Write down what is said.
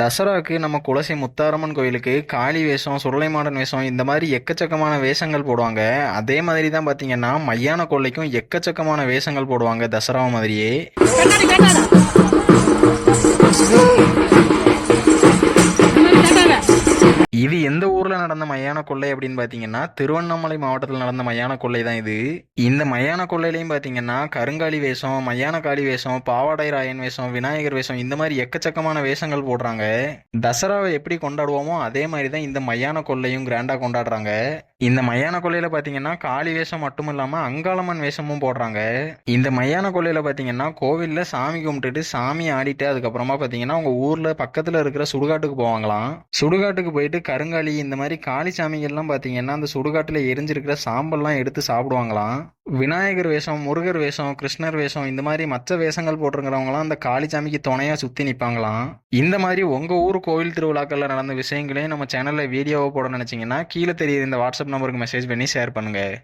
தசராக்கு நம்ம குலசை முத்தாரம்மன் கோயிலுக்கு காளி வேஷம் சுருளை மாடன் வேஷம் இந்த மாதிரி எக்கச்சக்கமான வேஷங்கள் போடுவாங்க. அதே மாதிரி தான் பார்த்தீங்கன்னா மையான கொள்ளைக்கும் எக்கச்சக்கமான வேஷங்கள் போடுவாங்க தசரா மாதிரியே. இது எந்த ஊர்ல நடந்த மயான கொள்ளை அப்படின்னு பாத்தீங்கன்னா திருவண்ணாமலை மாவட்டத்தில் நடந்த மயான கொள்ளை தான் இது. இந்த மயான கொள்ளையிலையும் பாத்தீங்கன்னா கருங்காலி வேஷம் மயான காளி வேஷம் பாவாடை ராயன் வேஷம் விநாயகர் வேஷம் இந்த மாதிரி எக்கச்சக்கமான வேஷங்கள் போடுறாங்க. தசராவை எப்படி கொண்டாடுவோமோ அதே மாதிரி தான் இந்த மயான கொள்ளையும் கிராண்டா கொண்டாடுறாங்க. இந்த மயான கொள்ளையில பாத்தீங்கன்னா காளி வேஷம் மட்டும் இல்லாம அங்காளம்மன் வேஷமும் போடுறாங்க. இந்த மயான கொள்ளையில பாத்தீங்கன்னா கோவில்ல சாமி கும்பிட்டுட்டு சாமி ஆடிட்டு அதுக்கப்புறமா பாத்தீங்கன்னா உங்க ஊர்ல பக்கத்துல இருக்கிற சுடுகாட்டுக்கு போவாங்களாம். சுடுகாட்டுக்கு போயிட்டு கருங்காலி இந்த மாதிரி காளி சாமிகள்லாம் அந்த சுடுகாட்டில் எரிஞ்சிருக்கிற சாம்பல்லாம் எடுத்து சாப்பிடுவாங்களாம். விநாயகர் வேஷம் முருகர் வேஷம் கிருஷ்ணர் வேஷம் இந்த மாதிரி மற்ற வேஷங்கள் போட்டிருக்கிறவங்களாம் அந்த காளி சாமிக்கு சுற்றி நிற்பாங்களாம் இந்த மாதிரி உங்கள் ஊர் கோவில் திருவிழாக்களில் நடந்த விஷயங்களையும் நம்ம சேனலில் வீடியோவை போட நினச்சிங்கன்னா கீழே தெரியுற இந்த வாட்ஸ்அப் நம்பருக்கு மெசேஜ் பண்ணி ஷேர் பண்ணுங்கள்